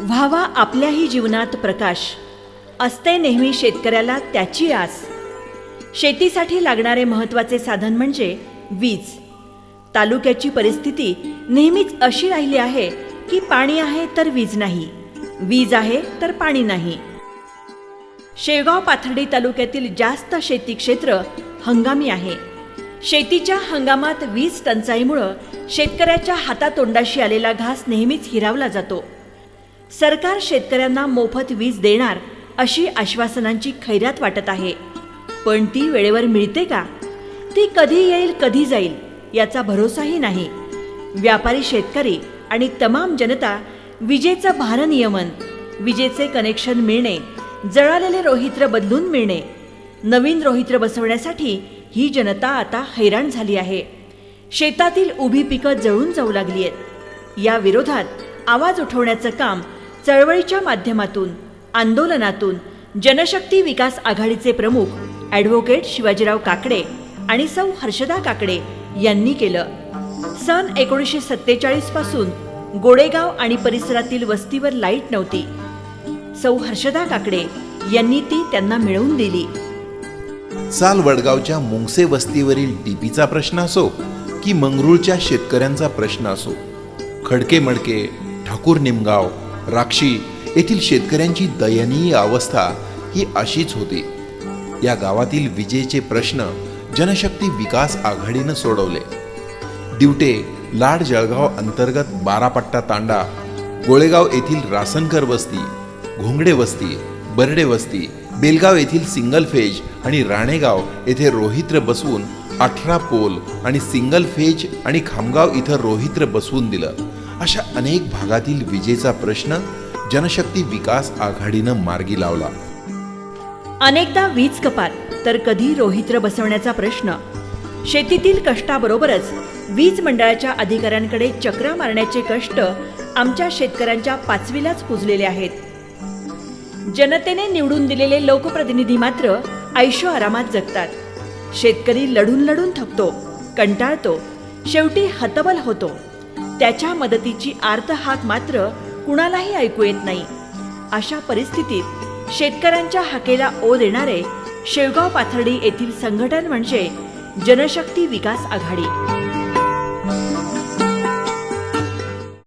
व्हावा आपल्याही जीवनात प्रकाश. असते नेहमी शेतकऱ्याला त्याची आस. शेतीसाठी लागणारे महत्त्वाचे साधन म्हणजे वीज. तालुक्याची परिस्थिती नेहमीच अशी राहिली आहे की पाणी आहे तर वीज नाही. वीज आहे तर पाणी नाही. शेगाव पाथर्डी तालुक्यातील जास्त शेती क्षेत्र हंगामी आहे. शेतीच्या हंगामात वीज टंचाईमुळं शेतकऱ्याच्या हातातोंडाशी आलेला घास नेहमीच हिरावला जातो. सरकार शेतकऱ्यांना मोफत वीज देणार अशी आश्वासनांची खैरात वाटत आहे. पण ती वेळेवर मिळते का? ती कधी येईल कधी जाईल याचा भरोसाही नाही. व्यापारी शेतकरी आणि तमाम जनता विजेचं भारनियमन विजेचे कनेक्शन मिळणे जळालेले रोहित्र बदलून मिळणे नवीन रोहित्र बसवण्यासाठी ही जनता आता हैराण झाली आहे. शेतातील उभी पिकं जळून जाऊ लागली आहेत या विरोधात आवाज उठवण्याचं काम चळवळीच्या माध्यमातून आंदोलनातून जनशक्ती विकास आघाडीचे प्रमुख ॲडव्होकेट शिवाजीराव काकडे आणि सौ हर्षदा काकडे यांनी केलं. सन एकोणीसशे सत्तेचाळीसपासून गोडेगाव आणि परिसरातील वस्तीवर लाइट नव्हती. सौ हर्षदा काकडे यांनी ती त्यांना मिळवून दिली. साल वडगावच्या मुंगसे वस्तीवरील डीपीचा प्रश्न असो की मंगरुळच्या शेतकऱ्यांचा प्रश्न असो. खडके मडके ठाकूर निमगाव राक्षी येथील शेतकऱ्यांची दयनीय अवस्था ही अशीच होती. या गावातील विजेचे प्रश्न जनशक्ती विकास आघाडीनं सोडवले. दिवटे लाड जळगाव अंतर्गत बारापट्टा तांडा गोळेगाव येथील रासनकर वस्ती घोंगडे वस्ती बर्डे वस्ती बेलगाव येथील सिंगल फेज आणि राणेगाव येथे रोहित्र बसवून अठरा पोल आणि सिंगल फेज आणि खामगाव इथं रोहित्र बसवून दिलं. अशा अनेक भागातील विजेचा प्रश्न जनशक्ती विकास आघाडीनं मार्गी लावला. अनेकदा वीज कपात तर कधी रोहित्र बसवण्याचा प्रश्न. शेतीतील कष्टाबरोबरच वीज मंडळाच्या अधिकाऱ्यांकडे चक्रा मारण्याचे कष्ट आमच्या शेतकऱ्यांच्या पाचवीलाच पुजलेले आहेत. जनतेने निवडून दिलेले लोकप्रतिनिधी मात्र ऐशो आरामात जगतात. शेतकरी लढून लढून थकतो कंटाळतो शेवटी हतबल होतो. त्याच्या मदतीची आर्त हाक मात्र कुणालाही ऐकू येत नाही. अशा परिस्थितीत शेतकऱ्यांच्या हाकेला ओ देणारे शेवगाव पाथर्डी येथील संघटन म्हणजे जनशक्ती विकास आघाडी.